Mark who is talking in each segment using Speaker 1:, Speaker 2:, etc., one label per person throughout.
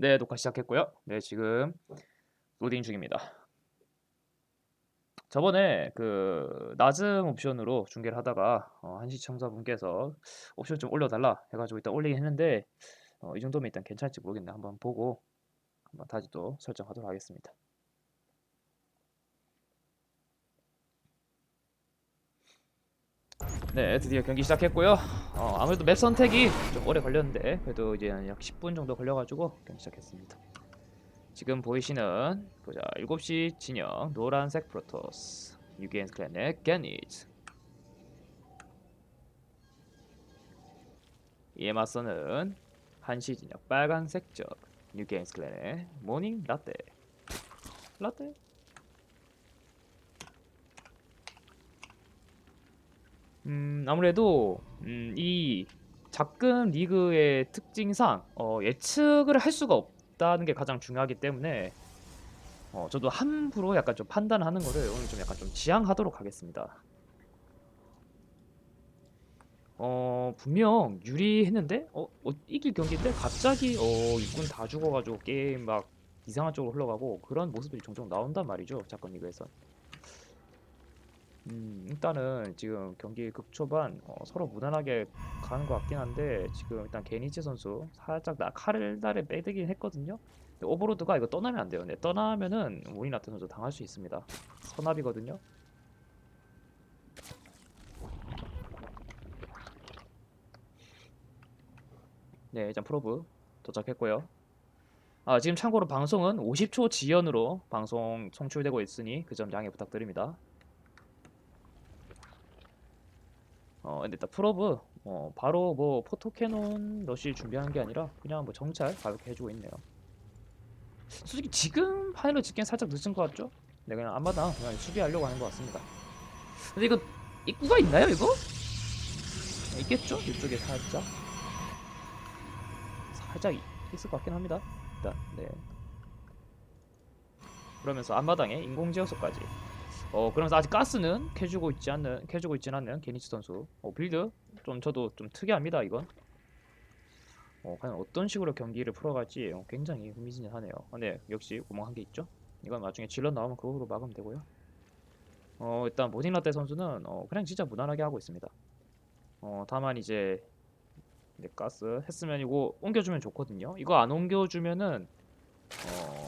Speaker 1: 네, 녹화 시작했고요. 네, 지금 로딩 중입니다. 저번에 그 낮음 옵션으로 중계를 하다가 어, 한 시청자분께서 옵션 좀 올려달라 해가지고 일단 올리긴 했는데 어, 이 정도면 일단 괜찮을지 모르겠네. 한번 보고 한번 다시 또 설정하도록 하겠습니다. 네, 드디어 경기 시작했고요. 어, 아무래도 맵 선택이 좀 오래 걸렸는데 그래도 이제 약 10분 정도 걸려가지고 경기 시작했습니다. 지금 보이시는 보자 7시 진영 노란색 프로토스 유기엔스 클랜의 게니즈 이에 맞서는 1시 진영 빨간색 적 뉴게임스 클랜의 모닝 라떼 라떼 음 아무래도 음, 이 작은 리그의 특징상 어, 예측을 할 수가 없다는 게 가장 중요하기 때문에 어, 저도 함부로 약간 좀 판단하는 거를 오늘 좀 약간 좀 지양하도록 하겠습니다. 어 분명 유리했는데 어, 어, 이길 경기인데 갑자기 어 일꾼 다 죽어가지고 게임 막 이상한 쪽으로 흘러가고 그런 모습들이 종종 나온단 말이죠 작건 리그에서. 음, 일단은 지금 경기 극초반 어, 서로 무난하게 가는 것 같긴 한데 지금 일단 게니치 선수 살짝 나 칼을 달에 빼드긴 했거든요. 오버로드가 이거 떠나면 안 돼요. 네, 떠나면은 모니나트 선수 당할 수 있습니다. 선압이거든요. 네, 일단 프로브 도착했고요. 아, 지금 참고로 방송은 50초 지연으로 방송 송출되고 있으니 그 점 양해 부탁드립니다. 어 근데 일단 프로브 어 바로 뭐 포토캐논 러시 준비하는 게 아니라 그냥 뭐 정찰 가볍게 해주고 있네요. 솔직히 지금 파일을 찍기엔 살짝 늦은 것 같죠? 네 그냥 앞마당 그냥 수비하려고 하는 것 같습니다. 근데 이거 입구가 있나요 이거? 있겠죠? 이쪽에 살짝 살짝 이- 있을 것 같긴 합니다. 일단 네. 그러면서 앞마당에 인공지어소까지 어 그러면서 아직 가스는 캐주고 있지 않는 캐주고 있진 않는 게니치 선수. 어 빌드 좀 저도 좀 특이합니다 이건. 어 과연 어떤 식으로 경기를 풀어갈지 어, 굉장히 흥미진진하네요. 어, 네 역시 구멍 한 개 있죠. 이건 나중에 질러 나오면 그거로 막으면 되고요. 어 일단 모닝라떼 선수는 어 그냥 진짜 무난하게 하고 있습니다. 어 다만 이제 이제 가스 했으면 이거 옮겨주면 좋거든요. 이거 안 옮겨주면은 어.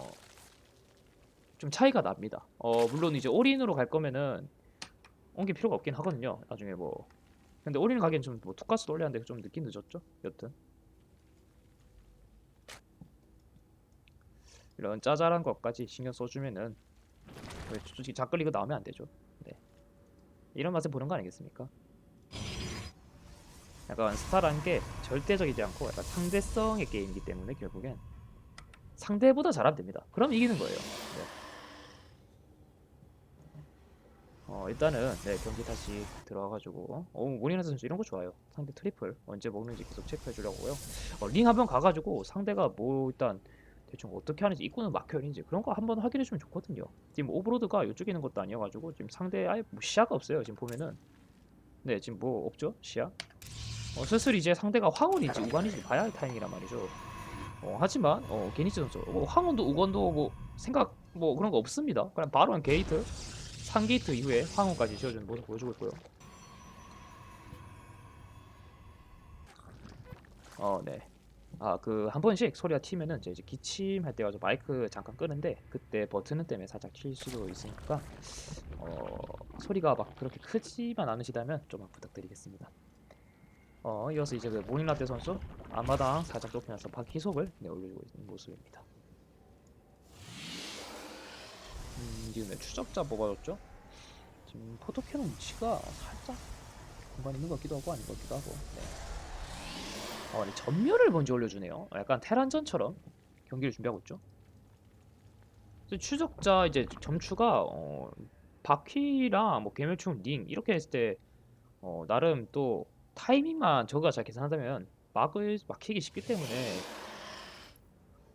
Speaker 1: 좀 차이가 납니다. 어 물론 이제 올인으로 갈 거면은 옮길 필요가 없긴 하거든요. 나중에 뭐 근데 올인 가기엔 좀뭐 투가스도 올렸는데 좀 늦긴 늦었죠. 여튼 이런 짜잘한 것까지 신경 써주면은 왜 솔직히 작글리그 나오면 안 되죠. 네 이런 맛에 보는 거 아니겠습니까? 약간 스타라는 게 절대적이지 않고 약간 상대성의 게임이기 때문에 결국엔 상대보다 잘하면 됩니다. 그럼 이기는 거예요. 네. 어 일단은 네 경기 다시 들어와가지고. 어 모리나 선수 이런 거 좋아요. 상대 트리플 언제 먹는지 계속 체크해 주려고요. 어, 링 한번 가가지고 상대가 뭐 일단 대충 어떻게 하는지 입구는 막혀 있는지 그런 거 한번 확인해 주면 좋거든요. 지금 오브로드가 이쪽에 있는 것도 아니어가지고 지금 상대 아예 뭐 시야가 없어요 지금 보면은. 네 지금 뭐 없죠? 시야? 어, 슬슬 이제 상대가 황혼인지 우관인지 봐야 할 타이밍이란 말이죠. 어, 하지만 어, 게니치 선수 어, 황혼도 우건도 뭐 생각 뭐 그런 거 없습니다. 그냥 바로 한 게이트 3게이트 이후에 황혼까지 지어주는 모습 보여주고 있고요. 어, 네. 아, 그 한 번씩 소리가 튀면은 이제 기침할 때 가지고 마이크 잠깐 끄는데 그때 버튼 때문에 살짝 튈 수도 있으니까 어, 소리가 막 그렇게 크지만 않으시다면 좀만 부탁드리겠습니다. 어, 이어서 이제 그 모닝라떼 선수 앞마당 살짝 좁히면서 바퀴 속을 네, 올려주고 있는 모습입니다. 음, 지금 왜 추적자 뽑아줬죠? 지금 포토캐논 위치가 살짝 공간 있는 것 같기도 하고 아닌 것 같기도 하고 네. 어, 아니, 전멸을 먼저 올려주네요 어, 약간 테란전처럼 경기를 준비하고 있죠 추적자 이제 점추가 어, 바퀴랑 뭐 괴멸충 링 이렇게 했을 때 어, 나름 또 타이밍만 저거가 잘 계산한다면 막을 막히기 쉽기 때문에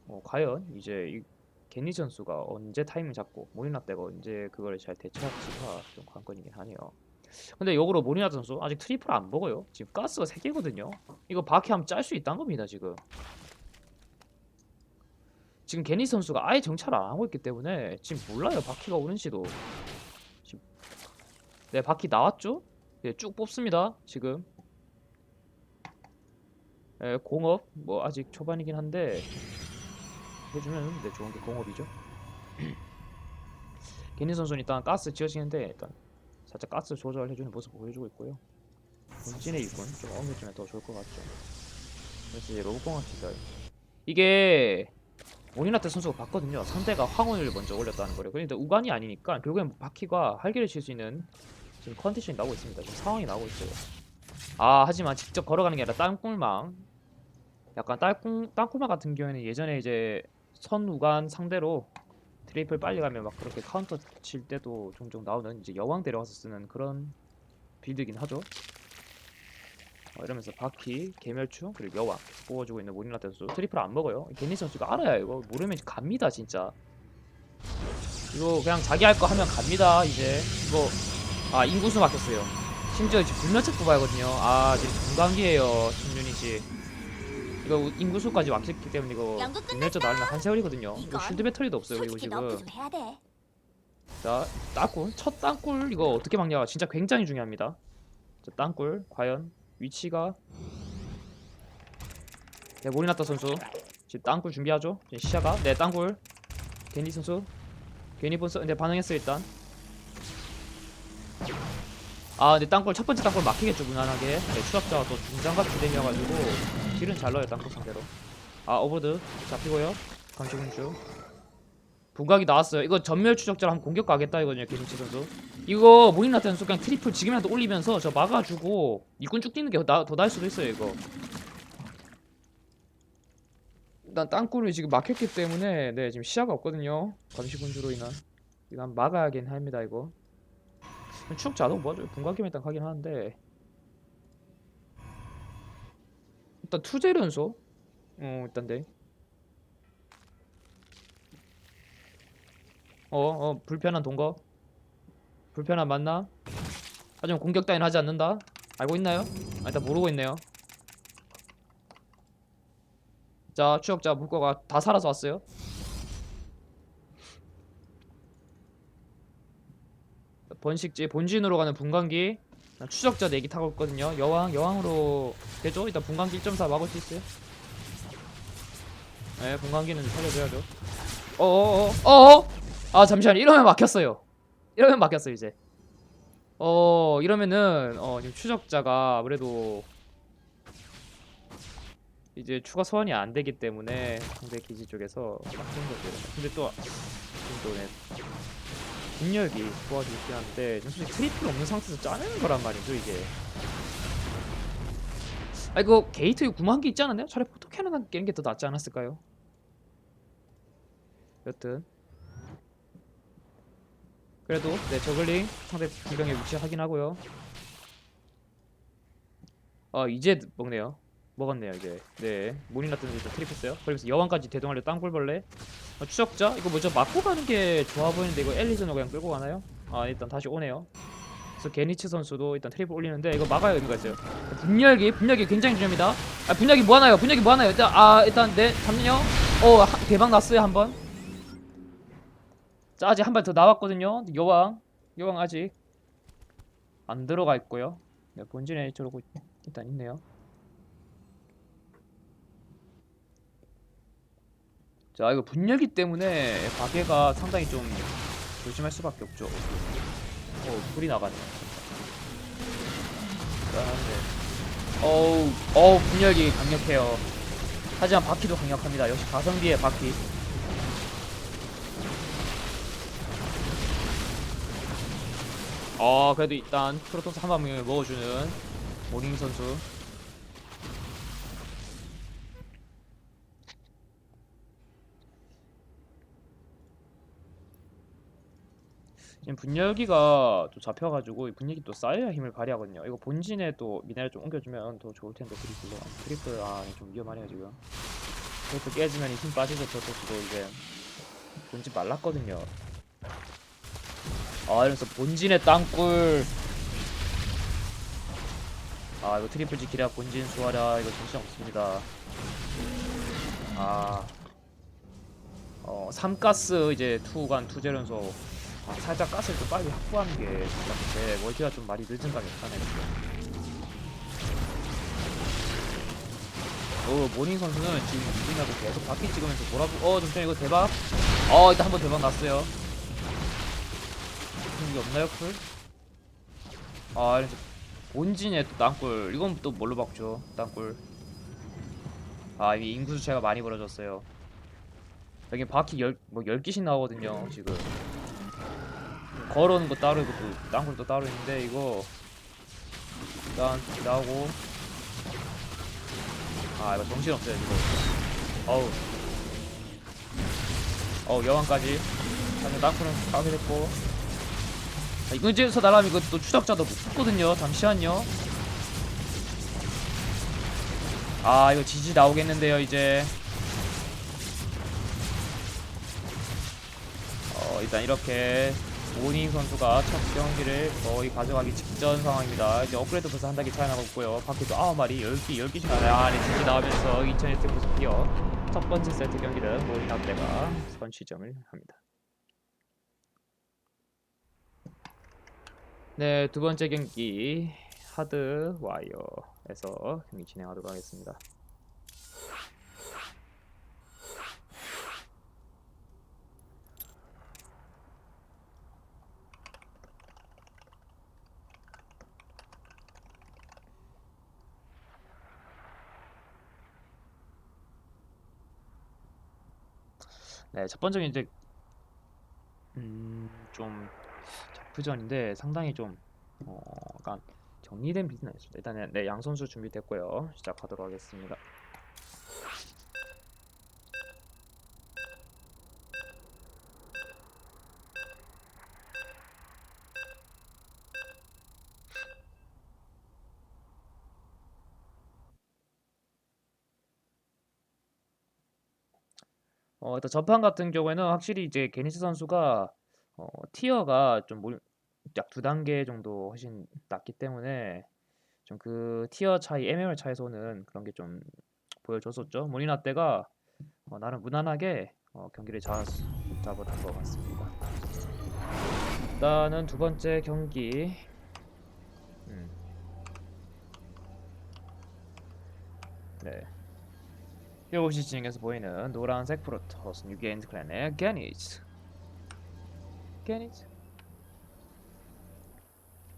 Speaker 1: 어, 과연 이제 이 게니 선수가 언제 타이밍 잡고 모리나 때가 언제 그걸 잘 대처할지가 좀 관건이긴 하네요. 근데 역으로 모리나 선수 아직 트리플 안 먹어요. 지금 가스가 3개거든요. 이거 바퀴 하면 짤 수 있다는 겁니다, 지금. 지금 게니 선수가 아예 정찰을 안 하고 있기 때문에 지금 몰라요 바퀴가 오는지도 지금 네 바퀴 나왔죠? 네, 쭉 뽑습니다 지금 네, 공업 뭐 아직 초반이긴 한데 해주면 네 좋은 게 공업이죠 게니 선수는 일단 가스 지어지는데 일단 살짝 가스 조절해주는 모습 보여주고 있고요 본진의 일꾼 좀 옮겨주면 더 좋을 것 같죠 그래서 이제 로봇공학 시절 이게 오니나테 선수가 봤거든요. 상대가 황혼을 먼저 올렸다는 거래요. 그런데 우간이 아니니까 결국엔 바퀴가 할기를 칠 수 있는 지금 컨디션이 나오고 있습니다. 지금 상황이 나오고 있어요. 아 하지만 직접 걸어가는 게 아니라 땅굴망 약간 땅굴, 땅굴망 같은 경우에는 예전에 이제 선 우간 상대로 트리플 빨리 가면 막 그렇게 카운터 칠 때도 종종 나오는 이제 여왕 데려가서 쓰는 그런 빌드긴 하죠. 어, 이러면서 바퀴, 개멸충, 그리고 여왕 뽑아주고 있는 모리나 선수 트리플 안 먹어요. 게니 선수가 알아야 이거 모르면 갑니다 진짜. 이거 그냥 자기 할 거 하면 갑니다 이제. 이거 아 인구수 막혔어요. 심지어 지금 불면책 뽑아야 하거든요. 아 지금 중간기에요 김윤희 씨. 이거 인구수까지 막혔기 때문에 이거
Speaker 2: 연구.
Speaker 1: 불면책 나오면 한 세월이거든요. 이거
Speaker 2: 이건
Speaker 1: 쉴드 배터리도 없어요 그리고
Speaker 2: 솔직히
Speaker 1: 지금.
Speaker 2: 너프 좀 해야 돼.
Speaker 1: 자, 땅굴 첫 땅굴 이거 어떻게 막냐가 진짜 굉장히 중요합니다. 자, 땅굴 과연 위치가 네, 모리나타 선수 지금 땅굴 준비하죠. 지금 시야가 네 땅굴 게니 선수 게니 본스 네 반응했어요 일단. 아 근데 땅굴 첫 번째 땅굴 막히겠죠 무난하게. 네, 추적자가 또 중장갑 주댕이어가지고 딜은 잘 넣어요 땅굴 상대로. 아 오버드 잡히고요. 강주군주. 부각이 나왔어요. 이거 전멸 추적자로 한번 공격 가겠다 이거든요, 김치 선수. 이거 모닝나트 선수 그냥 트리플 지금이라도 올리면서 저 막아주고 일꾼 쭉 뛰는 게 더 나을 수도 있어요, 이거. 일단 땅굴이 지금 막혔기 때문에 네 지금 시야가 없거든요. 감시군주로 인한 한번 막아야긴 합니다, 이거. 추적자 안 오고 뭐하죠? 분광기면 일단 가긴 하는데 일단 투제 연소. 어 일단 네. 어, 어, 불편한 동거. 불편한 만남. 하지만 공격 따윈 하지 않는다. 알고 있나요? 아, 일단 모르고 있네요. 자, 추적자 물거가 다 살아서 왔어요. 번식지 본진으로 가는 분광기. 추적자 4기 타고 있거든요. 여왕, 여왕으로 되죠? 일단 분광기 1.4 막을 수 있어요. 네, 분광기는 살려줘야죠. 어어어, 어어! 아 잠시만 이러면 막혔어요. 이러면 막혔어요 이제. 어 이러면은 어 지금 추적자가 아무래도 이제 추가 소환이 안 되기 때문에 상대 기지 쪽에서 막힌 거죠. 근데 또 지금 또 네, 분열기 도와주긴 한데 솔직히 트리플 없는 상태에서 짜내는 거란 말이죠 이게. 아 이거 게이트 9만 개 있지 않았나요? 차라리 포토캐논 깨는 게 더 낫지 않았을까요? 여튼 그래도 네 저글링 상대 불병의 위치 확인하고요. 아 이제 먹네요. 먹었네요 이제. 네 모니나트는 일단 트립했어요. 그리고 여왕까지 대동하려 땅굴벌레. 아, 추적자 이거 뭐죠 맞고 가는 게 좋아 보이는데 이거 엘리전을 그냥 끌고 가나요? 아 일단 다시 오네요. 그래서 게니츠 선수도 일단 트립을 올리는데 이거 막아야 의미가 있어요. 분열기 분열기 굉장히 중요합니다. 아 분열기 뭐 하나요? 분열기 뭐 하나요? 일단 아 일단 네 잠시만요. 어 하- 대박 났어요 한 번. 자 아직 한 발 더 나왔거든요 여왕 여왕 아직 안 들어가 있고요 네, 본진에 저러고 있- 일단 있네요 자 이거 분열기 때문에 가게가 상당히 좀 조심할 수밖에 없죠. 어 불이 나가네. 자, 네. 어우 어우 분열기 강력해요. 하지만 바퀴도 강력합니다. 역시 가성비의 바퀴. 어 그래도 일단 프로토스 한 방을 먹어주는 모닝 선수 지금 분열기가 또 잡혀가지고 이 분열기 또 쌓여야 힘을 발휘하거든요. 이거 본진에 또 미네랄 좀 옮겨주면 더 좋을 텐데 트리플로 트리플 아좀 위험하네요 지금. 트리플 깨지면 힘 빠지죠. 프로토스도 이제 본진 말랐거든요. 아 이러면서 본진의 땅굴. 아 이거 트리플 지키랴 본진 수하랴 이거 정신 없습니다. 아. 어, 3가스 이제 투간 투제련소 아, 살짝 가스를 좀 빨리 확보하는 게제 멀티가 좀 많이 늦은 감이 있다네. 어, 모닝 선수는 지금 이분하고 계속 바퀴 찍으면서 돌아보 어 잠시만 이거 대박. 어 일단 한번 대박 났어요. 이게 없나요 쿨? 아 이제 본진에 또 땅굴 이건 또 뭘로 바꾸죠? 땅굴. 아 이게 인구 수 차가 많이 벌어졌어요. 여기 바퀴 열, 뭐 10개씩 나오거든요 지금 걸어오는 거 따로 있고 또 땅굴도 따로 있는데 이거 일단 나오고. 아 이거 정신없어요 지금 어우. 어우 여왕까지. 사실 땅굴은 파괴됐고. 아, 이거 이제서 날라면 이거 또 추적자도 못 붙거든요 잠시만요. 아 이거 지지 나오겠는데요 이제. 어 일단 이렇게 모닝 선수가 첫 경기를 거의 가져가기 직전 상황입니다. 이제 업그레이드 벌써 한 단계 차이 나고 있고요. 바퀴도 9마리, 10개, 10개씩 나와요. 아, 네, 지지 나오면서 2001세 부스피어 첫 번째 세트 경기는 모닝 학대가 선취점을 합니다. 네, 두 번째 경기 하드 와이어에서 경기 진행하도록 하겠습니다. 네, 첫 번째는 이제 음, 좀 적부전인데 상당히 좀 어, 약간 정리된 비즈는 아니었습니다. 일단은 네, 양 선수 준비됐고요. 시작하도록 하겠습니다. 어, 일단 전판 같은 경우에는 확실히 이제 게니스 선수가 어, 티어가 좀 약 두 단계 정도 훨씬 낮기 때문에 좀 그 티어 차이, MMR 차에서는 그런 게 좀 보여줬었죠. 모니나 때가 어, 나름 무난하게 어, 경기를 잘 잡아낸 것 같습니다. 일단은 두 번째 경기 음. 네. 7시 진영에서 보이는 노란색 프로토스 뉴게인즈 클랜의 게니즈. 게니즈.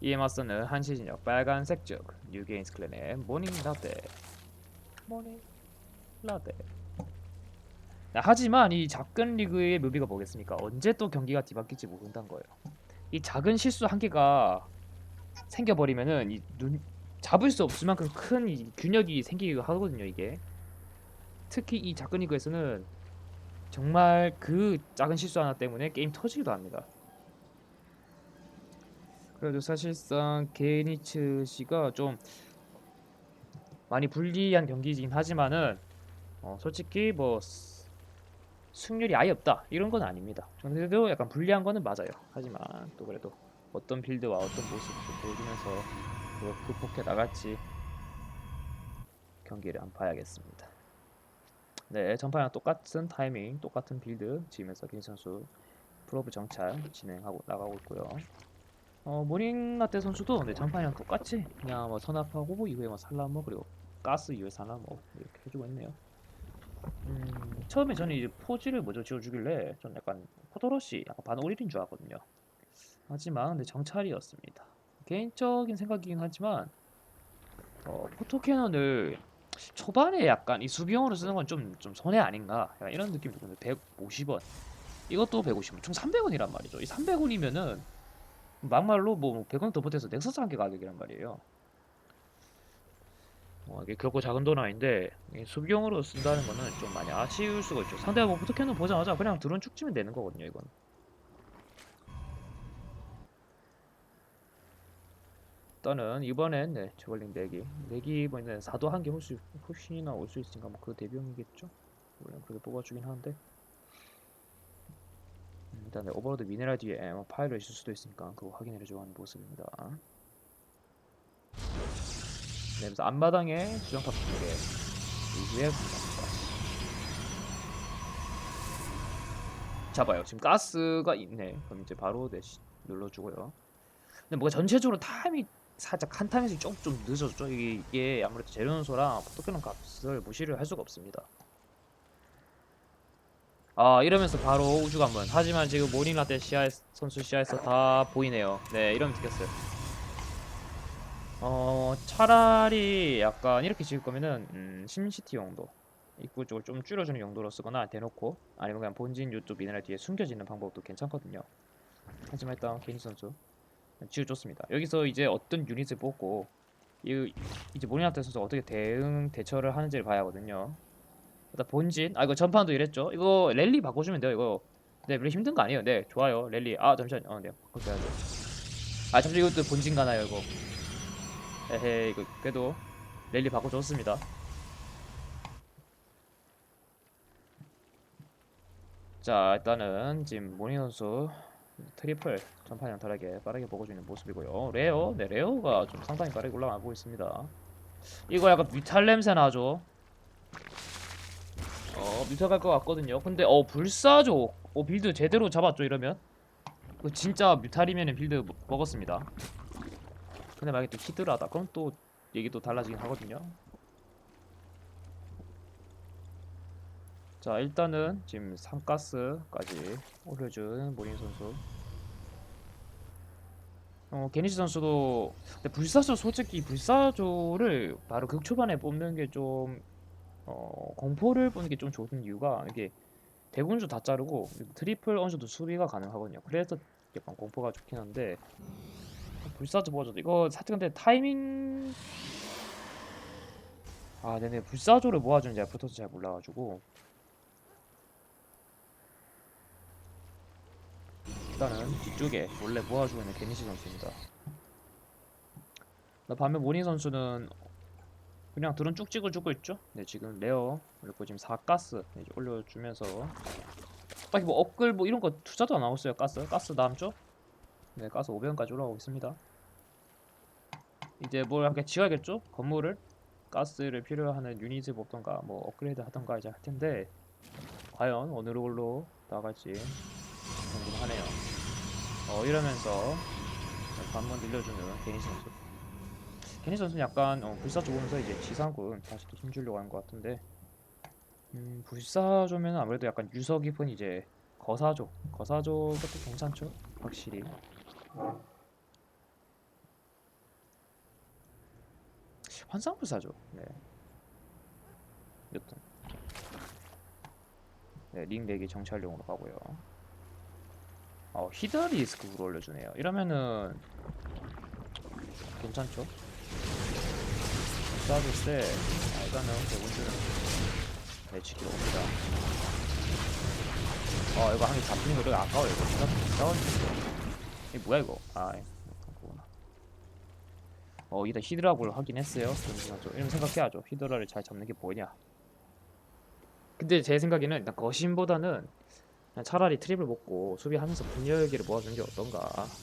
Speaker 1: 이에 맞서는 한시 진영 빨간색 쪽 뉴게인즈 클랜의 모닝 라떼 모닝 라떼 네, 하지만 이 작은 리그의 묘비가 뭐겠습니까? 언제 또 경기가 뒤바뀔지 모른다는 거예요. 이 작은 실수 한 개가 생겨버리면은 이 눈 잡을 수 없을 만큼 큰이 균역이 생기기도 하거든요 이게 특히 이 작은 리그에서는 정말 그 작은 실수 하나 때문에 게임 터지기도 합니다. 그래도 사실상 게니츠 씨가 좀 많이 불리한 경기이긴 하지만은 어, 솔직히 뭐 스- 승률이 아예 없다 이런 건 아닙니다. 그래도 약간 불리한 거는 맞아요. 하지만 또 그래도 어떤 빌드와 어떤 모습을 보여주면서 그걸 극복해 나갈지 경기를 한번 봐야겠습니다. 네, 전판이랑 똑같은 타이밍, 똑같은 빌드 지으면서 긴 선수 프로브 정찰 진행하고 나가고 있고요. 어, 모닝 라떼 선수도 네, 전판이랑 똑같이 그냥 뭐 선압하고 이후에 뭐 살라모 그리고 가스 이후에 살라모 이렇게 해주고 있네요. 음, 처음에 저는 이제 포지를 먼저 지어주길래 좀 약간 포도러시 약간 반올일인 줄 알았거든요. 하지만 네, 정찰이었습니다. 개인적인 생각이긴 하지만 어, 포토캐논을 초반에 약간 이 수비용으로 쓰는 건 좀 좀 손해 아닌가? 이런 느낌이 드는데 150원. 이것도 150원. 총 300원이란 말이죠. 이 300원이면은 막말로 뭐 100원 더 보태서 넥서스 한 개 가격이란 말이에요. 어, 이게 결코 작은 돈 아닌데 이 수비용으로 쓴다는 거는 좀 많이 아쉬울 수가 있죠. 상대가 뭐 포토캐논 보자마자. 그냥 드론 쭉 치면 되는 거거든요 이건 일단은 이번엔 네, 저글링 4개. 4개 이번에는 4도 한 개 훨씬 훨씬이나 올 수 있으니까 뭐 그 대비용이겠죠? 물론 그렇게 뽑아주긴 하는데. 음, 일단 네, 오버로드 미네랄 뒤에 뭐 파일을 있을 수도 있으니까 그거 확인해주고 하는 모습입니다. 네 그래서 앞마당에 수정탑 2개. 이후에 분장까지 잡아요. 지금 가스가 있네. 그럼 이제 바로 네, 시- 눌러주고요. 근데 뭔가 전체적으로 타임이 살짝 한 타임에서 조금 좀 늦어졌죠. 이게, 아무래도 재련소랑 포토캐논 값을 무시를 할 수가 없습니다. 아 이러면서 바로 우주 관문. 하지만 지금 모닝라떼 시야 선수 시야에서 다 보이네요. 네 이러면 되겠어요. 어 차라리 약간 이렇게 지을 거면은 음, 심시티 용도 입구 쪽을 좀 줄여주는 용도로 쓰거나 대놓고 아니면 그냥 본진 요쪽 미네랄 뒤에 숨겨지는 방법도 괜찮거든요. 하지만 일단 개인 선수 지어줬습니다. 여기서 이제 어떤 유닛을 뽑고 이 이제 모니나테 선수 가 어떻게 대응 대처를 하는지를 봐야 하거든요. 일단 본진 아 이거 전판도 이랬죠. 이거 랠리 바꿔주면 돼요. 이거 네 별로 힘든 거 아니에요. 네 좋아요 랠리 아 잠시만 어네 바꿔줘야죠. 아 잠시 이것도 본진 가나요 이거. 에헤 이거 그래도 랠리 바꿔줬습니다. 자 일단은 지금 모니 선수 트리플 전판이랑 다르게 빠르게 먹어주는 모습이고요. 레어 네 레어가 좀 상당히 빠르게 올라가고 있습니다. 이거 약간 뮤탈 냄새 나죠? 어 뮤탈 갈 것 같거든요. 근데 어 불사조 어 빌드 제대로 잡았죠 이러면? 그 진짜 뮤탈이면은 빌드 먹- 먹었습니다. 근데 만약에 또 히드라다 그럼 또 얘기 또 달라지긴 하거든요. 자 일단은 지금 상가스까지 올려준 모린 선수 어 게니시 선수도 근데 불사조 솔직히 불사조를 바로 극 초반에 뽑는 게 좀 어, 공포를 뽑는 게 좀 좋은 이유가 이게 대군주 다 자르고 트리플 정도 수비가 가능하거든요. 그래서 약간 공포가 좋긴 한데 불사조 버전 이거 살짝 근데 타이밍 아 네네 불사조를 모아주는 제가 붙어서 잘 몰라가지고 일단은 뒤쪽에 원래 모아주고 있는 게니시 선수입니다. 나 반면 모닝 선수는 그냥 드론 쭉 찍어주고 있죠. 네 지금 레어 그리고 지금 4가스 네, 이제 올려주면서 딱히 뭐 업글 뭐 이런 거 투자도 안 하고 있어요. 가스 가스 다음 쪽. 네 가스 500원까지 올라가고 있습니다. 이제 뭘 함께 지어야겠죠? 건물을 가스를 필요하는 유닛을 뽑던가 뭐 업그레이드 하던가 이제 할 텐데 과연 어느 걸로 나갈지 궁금하네요. 어 이러면서 한번 늘려주는 게니 선수. 게니 선수는 약간 어, 불사조 보면서 이제 지상군 다시 또 힘주려고 하는 것 같은데. 음 불사조면 아무래도 약간 유서 깊은 이제 거사조 것도 괜찮죠? 확실히. 환상불사조. 네. 여튼. 네 링 4개 정찰용으로 가고요 어, 히드리스크로 올려주네요. 이러면은 괜찮죠? 때 아, 일단은 대군주는 내치기로 옵니다. 어 이거 한 개 잡히는 거 되게 아까워 이거 이게 뭐야 이거 아 예. 그거구나. 어 이다 히드라고를 하긴 했어요. 잠시만요. 이러면 생각해야죠. 히드라를 잘 잡는 게 뭐냐. 근데 제 생각에는 일단 거신보다는 차라리 트립을 먹고 수비하면서 분열기를 모아주는 게 어떤가.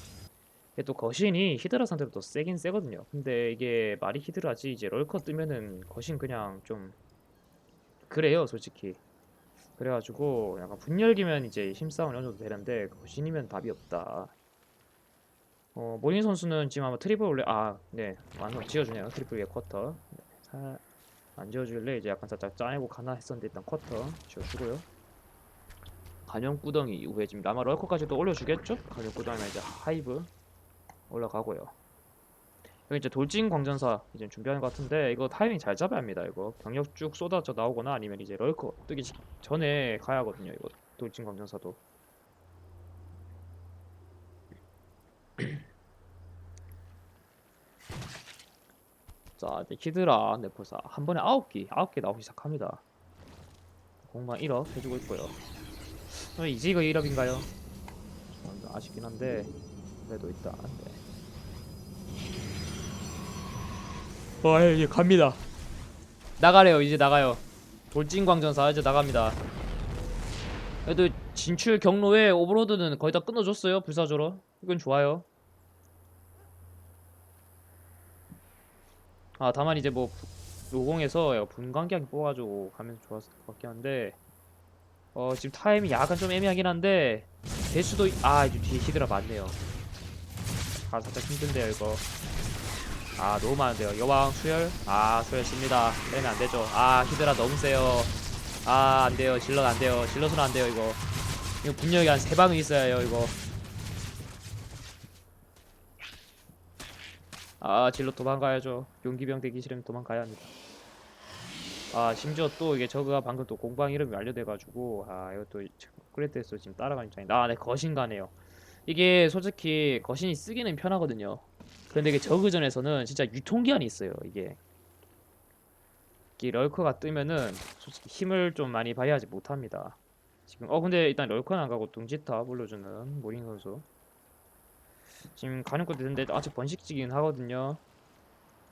Speaker 1: 이게 또 거신이 히드라 상대로 더 세긴 세거든요. 근데 이게 말이 히드라지 이제 럴커 뜨면은 거신 그냥 좀 그래요, 솔직히. 그래가지고 약간 분열기면 이제 힘싸움이 어느 정도 되는데 거신이면 답이 없다. 어, 모린 선수는 지금 아마 트리플 올려 아, 네, 완성 지어주네요. 트리플 위에 쿼터. 네, 살- 안 지어줄래 이제 약간 살짝 짜내고 가나 했었는데 일단 쿼터 지어주고요. 간염구덩이 이후에 지금 라마 럴커까지도 올려주겠죠? 간염구덩이면 이제 하이브 올라가고요. 여기 이제 돌진 광전사 이제 준비하는 것 같은데 이거 타이밍 잘 잡아야 합니다. 이거 병력 쭉 쏟아져 나오거나 아니면 이제 럴커 뜨기 직- 전에 가야 하거든요. 이거 돌진 광전사도. 자 이제 히드라 네포사 한 번에 아홉 개 아홉 개 나오기 시작합니다. 공만 1업 해주고 있고요. 어, 이제 이거 1업인가요? 어, 아쉽긴 한데 그래도 일단 네. 와 이제 갑니다. 나가래요 이제 나가요. 돌진광전사 이제 나갑니다. 그래도 진출 경로에 오버로드는 거의 다 끊어줬어요 불사조로. 이건 좋아요. 아 다만 이제 뭐 부- 로공에서 분광기하게 뽑아가지고 가면 좋았을 것 같긴 한데 어 지금 타임이 약간 좀 애매하긴 한데 될 수도 있... 아 이제 뒤에 히드라 많네요. 아 살짝 힘든데요 이거. 아 너무 많은데요. 여왕 수열 아 수열 씁니다. 빼면 안되죠. 아 히드라 너무 세요. 아 안돼요. 질럿 안돼요. 질럿은 안돼요 이거. 이거 분명히 한세 방은 있어야 해요 이거. 아 질럿 도망가야죠. 용기병 되기 싫으면 도망가야 합니다 아 심지어 또 이게 저그가 방금 또 공방 이름이 완료돼가지고 아 이것도 그레테스 지금 따라가는 입장이다 아네 거신 가네요. 이게 솔직히 거신이 쓰기는 편하거든요. 근데 이게 저그전에서는 진짜 유통기한이 있어요 이게. 이 럴커가 뜨면은 솔직히 힘을 좀 많이 발휘하지 못합니다. 지금 어 근데 일단 럴커는 안 가고 둥지탑 올려주는 모링 선수. 지금 가는 것도 있는데 아직 번식지긴 하거든요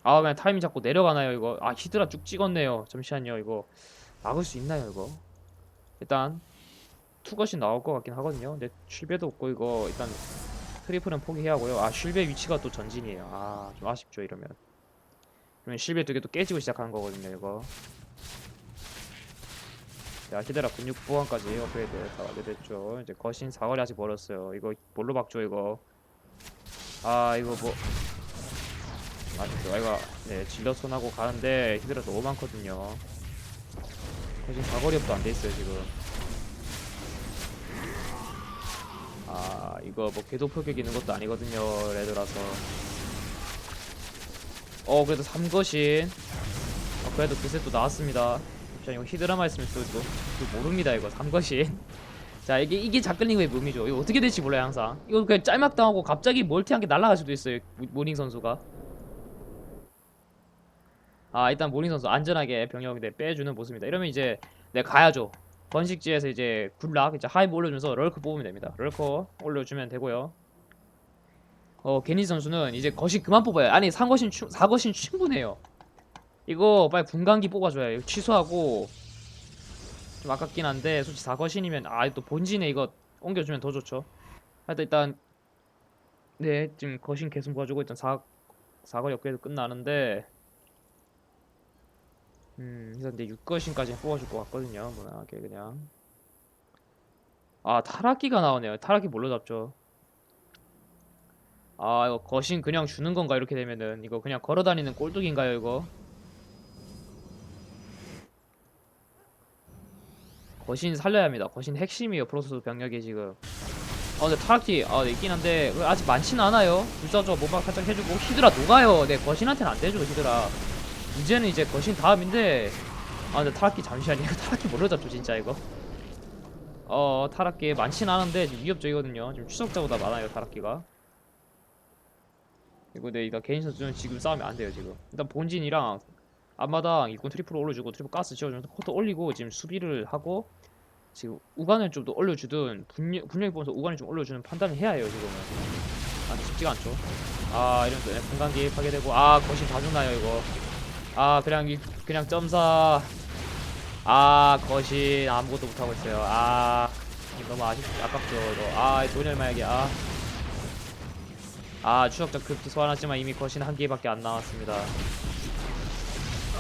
Speaker 1: 아 그냥 타이밍 잡고 내려가나요 이거? 아 히드라 쭉 찍었네요. 잠시만요 이거. 막을 수 있나요 이거? 일단 투것이 나올 것 같긴 하거든요. 근데 쉴배도 없고 이거 일단 트리플은 포기해야 하고요. 아 쉴배 위치가 또 전진이에요. 아 좀 아쉽죠 이러면. 그러면 쉴배 두개 또 깨지고 시작하는 거거든요 이거. 자 히드라 근육 보완까지 업그레이드 다 완료됐죠. 이제 거신 사거리 아직 멀었어요. 이거 뭘로 박죠 이거? 아 이거 뭐 아쉽죠. 이거 네 질러손하고 가는데 히드라 너무 많거든요. 거신 사거리 업도 안 돼 있어요 지금. 아 이거 뭐 궤도 표격 있는 것도 아니거든요 레드라서. 어 그래도 삼거신. 어, 그래도 그새 또 나왔습니다. 자 이거 히드라마 있으면 또, 또, 또 모릅니다 이거 삼거신. 자 이게 이게 자클링의 묘미죠. 이거 어떻게 될지 몰라요 항상. 이거 그냥 짤막 당하고 갑자기 멀티한 게 날아갈 수도 있어요 모- 모닝 선수가 아 일단 모닝 선수 안전하게 병력 네, 빼주는 모습입니다. 이러면 이제 네 가야죠. 번식지에서 이제 굴락 이제 하이브 올려주면서 럴커 뽑으면 됩니다. 럴커 올려주면 되고요. 어 게니 선수는 이제 거신 그만 뽑아요. 아니 상거신 충, 사거신 충분해요. 이거 빨리 분광기 뽑아줘야 이거 취소하고 좀 아깝긴 한데 솔직히 사거신이면 아 또 본진에 이거 옮겨주면 더 좋죠. 하여튼 일단 네 지금 거신 계속 봐주고 일단 사 사거리 업그레이드 끝나는데 음 그래서 이제 6거신까지 뽑아줄 것 같거든요 무난하게 그냥. 아 타락기가 나오네요. 타락기 뭘로 잡죠? 아 이거 거신 그냥 주는 건가 이렇게 되면은? 이거 그냥 걸어다니는 꼴뚜기인가요 이거? 거신 살려야 합니다. 거신 핵심이에요 프로토스 병력이 지금. 아 근데 타락기 아 네, 있긴 한데 아직 많지는 않아요? 불사조 모박 살짝 해주고 히드라 녹아요. 네 거신한테는 안 되죠 히드라 이제는 이제 거신 다음인데 아 근데 타락기 잠시만요 이거 타락기 뭘로 잡죠 진짜 이거? 어 타락기 많진 않은데 지금 위협적이거든요. 지금 추적자보다 많아요 타락기가. 이거 내 이거 개인 선수는 지금 싸우면 안 돼요 지금. 일단 본진이랑 앞마당 일꾼 트리플 올려주고 트리플 가스 지어주면서 코트 올리고 지금 수비를 하고 지금 우간을 좀 더 올려주든 분명, 분명히 보면서 우간을 좀 올려주는 판단을 해야 해요 지금은. 아 쉽지가 않죠. 아 이러면서 네, 분간기 파괴되고 아 거신 다 죽나요 이거 아 그냥 이- 그냥 점사. 아 거신 아무것도 못하고 있어요. 아 너무 아쉽 아깝죠 이거. 아 돈을 마약이 아. 아 추적자 급기 소환하지만 이미 거신 한 개밖에 안 나왔습니다.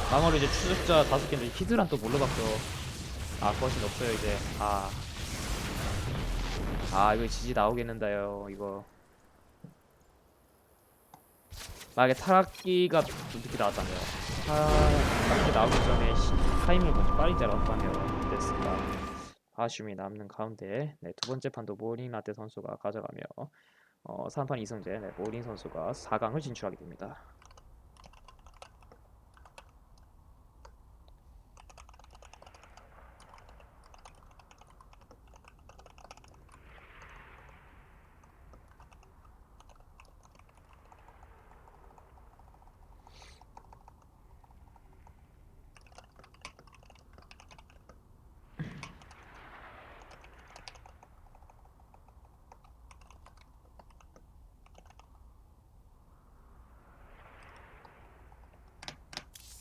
Speaker 1: 방어로 이제 추적자 다섯 개인데 히드란 또 뭘로 바뀌어? 아 거신 없어요 이제. 아. 아 이거 지지 나오겠는데요 이거. 만약에 타락기가 좀 늦게 나왔다네 요 타락기 나오기 전에 시- 타이밍을 먼저 빨리 잡았다면 됐습니다 아쉬움이 남는 가운데 네, 두 번째 판도 모닝 라떼 선수가 가져가며 어, 3판 2승제 네, 모닝 선수가 4강을 진출하게 됩니다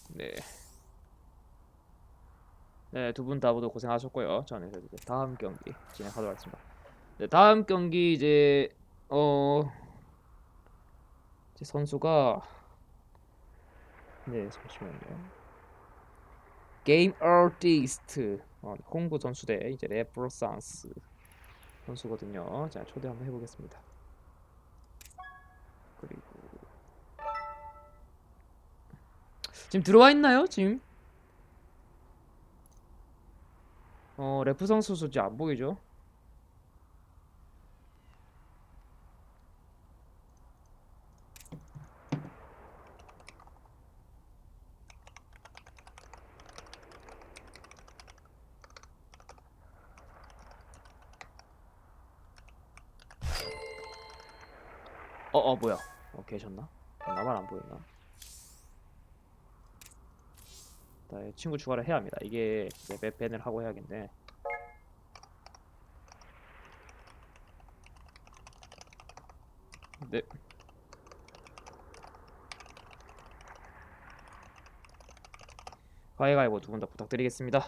Speaker 1: 네. 네, 두 분 다 모두 고생하셨고요. 저는 이제 다음 경기 진행하도록 하겠습니다. 네, 다음 경기 이제 어제 선수가 네, 잠시만요. 게임 아티스트 어, 홍부 선수대 이제 레브로상스 선수거든요. 자 초대 한번 해 보겠습니다. 그리고 지금 들어와 있나요? 지금? 어 레프 선수 수지 안 보이죠? 어, 어, 뭐야? 어, 계셨나? 나만 안 보였나? 나 친구 추가를 해야 합니다. 이게 이제 맵 밴을 하고 해야겠네. 네. 가위가위보 두 분 다 부탁드리겠습니다.